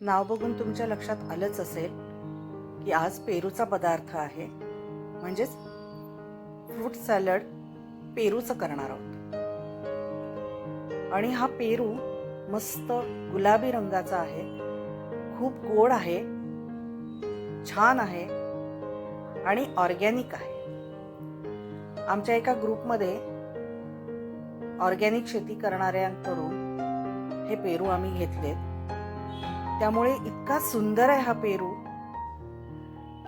नाव बघून तुमच्या लक्षात आलंच असेल की आज पेरूचा पदार्थ आहे. म्हणजेच फ्रूट सॅलड पेरूचं करणार आहोत. आणि हा पेरू मस्त गुलाबी रंगाचा आहे. खूप गोड आहे. छान आहे. आणि ऑर्गॅनिक आहे. आमच्या एका ग्रुपमध्ये ऑर्गॅनिक शेती करणाऱ्यांकडून हे पेरू आम्ही घेतलेत. त्यामुळे इतका सुंदर आहे हा पेरू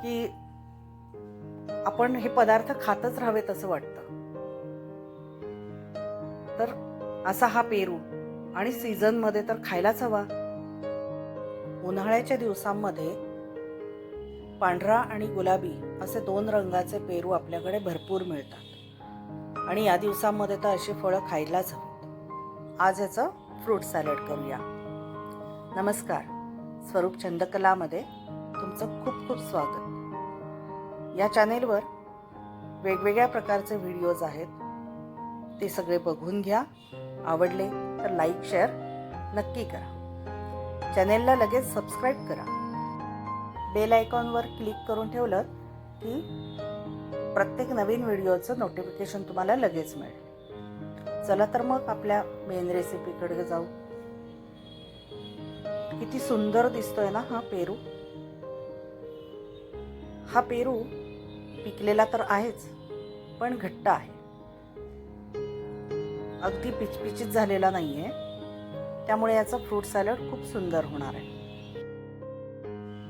की आपण हे पदार्थ खातच राहावेत असं वाटतं. तर असा हा पेरू आणि सीझनमध्ये तर खायलाच हवा. उन्हाळ्याच्या दिवसांमध्ये पांढरा आणि गुलाबी असे दोन रंगाचे पेरू आपल्याकडे भरपूर मिळतात. आणि या दिवसांमध्ये तर अशी फळं खायलाच हवीत. आज याचं फ्रूट सॅलड करूया. नमस्कार. स्वरूप छंदकलामध्ये तुमचं खूप खूप स्वागत. या चॅनेलवर वेगवेगळ्या प्रकारचे व्हिडिओज आहेत. ते सगळे बघून घ्या. आवडले तर लाईक शेअर नक्की करा. चॅनेलला लगेच सबस्क्राईब करा. बेल आयकॉनवर क्लिक करून ठेवलं की प्रत्येक नवीन व्हिडिओचं नोटिफिकेशन तुम्हाला लगेच मिळेल. चला तर मग आपल्या मेन रेसिपीकडे जाऊ. किती सुंदर दिसतोय ना हा पेरू. हा पेरू पिकलेला तर आहेच पण घट्ट आहे. अगदी पिचपिचीत झालेला नाहीये. त्यामुळे याचं फ्रूट सॅलड खूप सुंदर होणार आहे.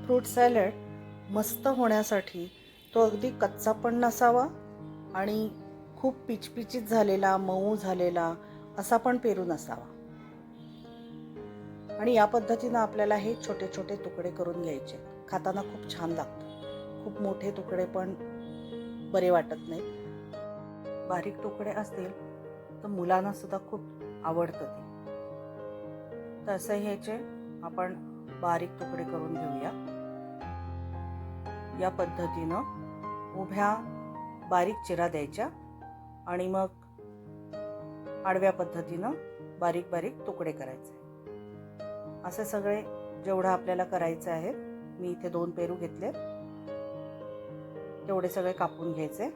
फ्रूट सॅलड मस्त होण्यासाठी तो अगदी कच्चा पण नसावा आणि खूप पिचपिचीत झालेला मऊ झालेला असा पण पेरू नसावा. आणि या पद्धतीनं आपल्याला हे छोटे छोटे तुकडे करून घ्यायचे. खाताना खूप छान लागतं. खूप मोठे तुकडे पण बरे वाटत नाहीत. बारीक तुकडे असतील तर मुलांना सुद्धा खूप आवडतं ते. तर ह्याचे आपण बारीक तुकडे करून घेऊया. या पद्धतीनं उभ्या बारीक चिरा द्यायच्या आणि मग आडव्या पद्धतीनं बारीक बारीक तुकडे करायचे. असे सगळे जेवढं आपल्याला करायचं आहे मी इथे दोन पेरू घेतले तेवढे सगळे कापून घ्यायचे.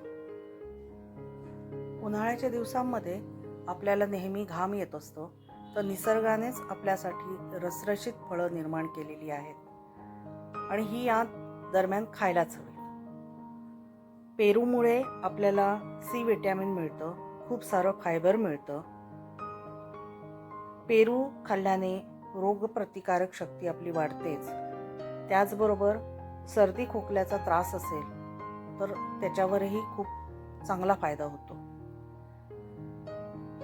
उन्हाळ्याच्या दिवसांमध्ये आपल्याला नेहमी घाम येत असतो तर निसर्गानेच आपल्यासाठी रसरशीत फळं निर्माण केलेली आहेत. आणि ही या दरम्यान खायलाच हवी. पेरूमुळे आपल्याला सी विटॅमिन मिळतं खूप सारं फायबर मिळतं. पेरू खाल्ल्याने रोगप्रतिकारक शक्ती आपली वाढतेच. त्याचबरोबर सर्दी खोकल्याचा त्रास असेल तर त्याच्यावरही खूप चांगला फायदा होतो.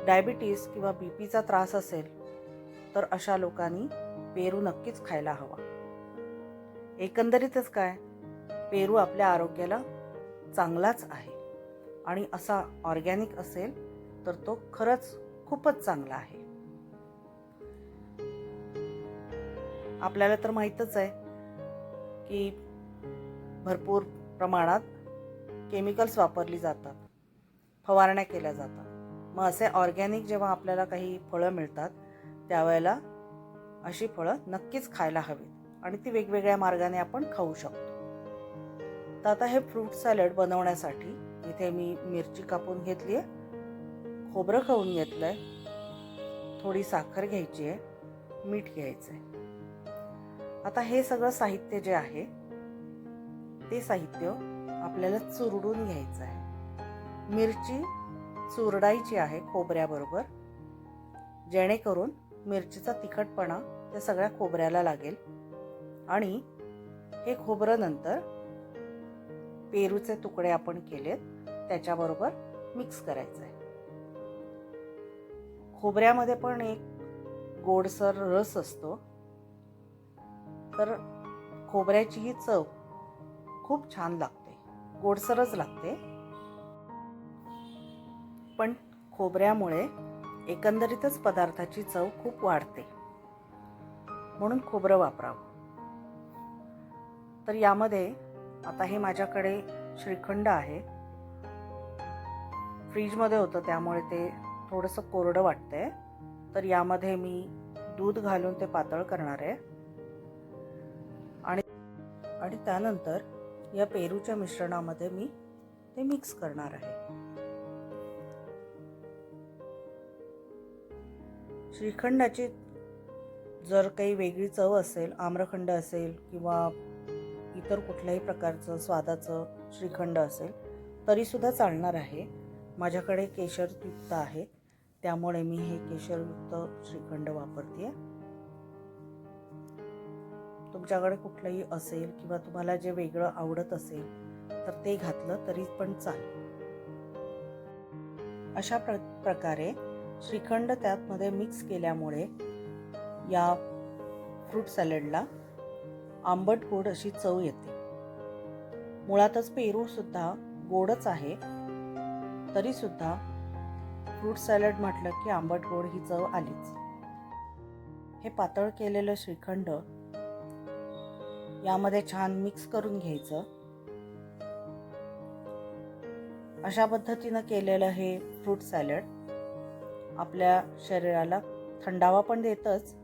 डायबिटीस किंवा बी पीचा त्रास असेल तर अशा लोकांनी पेरू नक्कीच खायला हवा. एकंदरीतच काय पेरू आपल्या आरोग्याला चांगलाच आहे. आणि असा ऑर्गॅनिक असेल तर तो खरंच खूपच चांगला आहे. आपल्याला तर माहीतच आहे की भरपूर प्रमाणात केमिकल्स वापरली जातात फवारण्या केल्या जातात. मग असे ऑर्गॅनिक जेव्हा आपल्याला काही फळं मिळतात त्यावेळेला अशी फळं नक्कीच खायला हवीत आणि ती वेगवेगळ्या मार्गाने आपण खाऊ शकतो. तर आता हे फ्रूट सॅलड बनवण्यासाठी इथे मी मिरची कापून घेतली आहे खोबरं खाऊन घेतलं आहे थोडी साखर घ्यायची आहे मीठ घ्यायचं आहे आता हे सगळं साहित्य जे आहे ते साहित्य आपल्याला चुरडून घ्यायचं आहे. मिरची चुरडायची आहे खोबऱ्याबरोबर जेणेकरून मिरचीचा तिखटपणा त्या सगळ्या खोबऱ्याला लागेल. आणि हे खोबरं नंतर पेरूचे तुकडे आपण केलेत त्याच्याबरोबर मिक्स करायचं आहे. खोबऱ्यामध्ये पण एक गोडसर रस असतो. तर खोबऱ्याची ही चव खूप छान लागते. गोडसरच लागते. पण खोबऱ्यामुळे एकंदरीतच पदार्थाची चव खूप वाढते. म्हणून खोबरं वापरावं. तर यामध्ये आता हे माझ्याकडे श्रीखंड आहे. फ्रीजमध्ये होतं त्यामुळे ते थोडंसं कोरडं वाटतंय. तर यामध्ये मी दूध घालून ते पातळ करणार आहे. आणि त्यानंतर या पेरूच्या मिश्रणामध्ये मी ते मिक्स करणार आहे. श्रीखंडाची जर काही वेगळी चव असेल आम्रखंड असेल किंवा इतर कुठल्याही प्रकारचं स्वादाचं श्रीखंड असेल तरीसुद्धा चालणार आहे. माझ्याकडे केशरयुक्त आहे. त्यामुळे मी हे केशरयुक्त श्रीखंड वापरते आहे तुमच्याकडे कुठलंही असेल किंवा तुम्हाला जे वेगळं आवडत असेल तर ते घातलं तरी पण चालेल. अशा प्र प्रकारे श्रीखंड त्यातमध्ये मिक्स केल्यामुळे या फ्रूट सॅलडला आंबट गोड अशी चव येते. मुळातच पेरूसुद्धा गोडच आहे. तरीसुद्धा फ्रूट सॅलड म्हटलं की आंबट गोड ही चव आलीच. हे पातळ केलेलं श्रीखंड यामध्ये छान मिक्स करून घ्यायचं. अशा पद्धतीनं केलेलं हे फ्रूट सॅलड आपल्या शरीराला थंडावा पण देतच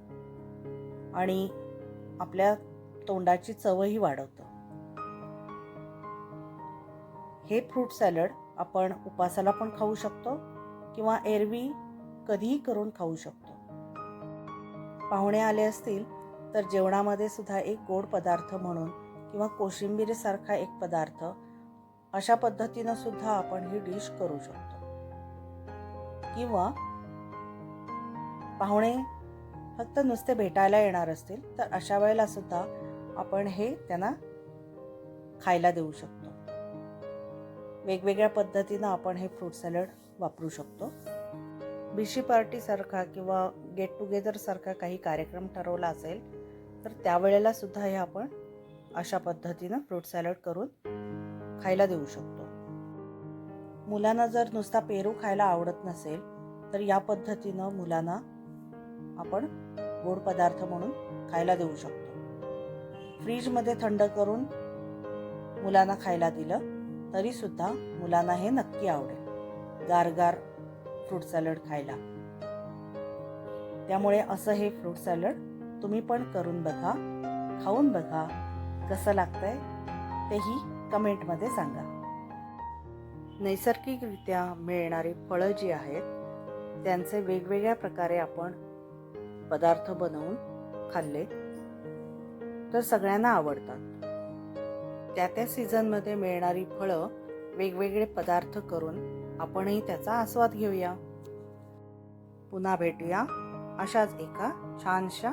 आणि आपल्या तोंडाची चवही वाढवतं. हे फ्रूट सॅलड आपण उपासाला पण खाऊ शकतो किंवा एरवी कधीही करून खाऊ शकतो. पाहुणे आले असतील तर जेवणामध्ये सुद्धा एक गोड पदार्थ म्हणून किंवा कोशिंबीरसारखा एक पदार्थ अशा पद्धतीनं सुद्धा आपण ही डिश करू शकतो. किंवा पाहुणे फक्त नुसते भेटायला येणार असतील तर अशा वेळेला सुद्धा आपण हे त्यांना खायला देऊ शकतो. वेगवेगळ्या पद्धतीनं आपण हे फ्रूट सॅलड वापरू शकतो. बिशी पार्टीसारखा किंवा गेट टुगेदरसारखा काही कार्यक्रम ठरवला असेल तर त्यावेळेला सुद्धा हे आपण अशा पद्धतीनं फ्रूट सॅलड करून खायला देऊ शकतो. मुलांना जर नुसता पेरू खायला आवडत नसेल तर या पद्धतीनं मुलांना आपण गोड पदार्थ म्हणून खायला देऊ शकतो. फ्रीजमध्ये थंड करून मुलांना खायला दिलं तरीसुद्धा मुलांना हे नक्की आवडेल. गारगार फ्रूट सॅलड खायला. त्यामुळे असं हे फ्रूट सॅलड तुम्ही पण करून बघा खाऊन बघा कसं लागतंय तेही कमेंटमध्ये सांगा. नैसर्गिकरित्या मिळणारी फळं जी आहेत त्यांचे वेगवेगळ्या प्रकारे आपण पदार्थ बनवून खाल्ले तर सगळ्यांना आवडतात. त्या त्या सीझनमध्ये मिळणारी फळं वेगवेगळे पदार्थ करून आपणही त्याचा आस्वाद घेऊया. पुन्हा भेटूया अशाच एका छानशा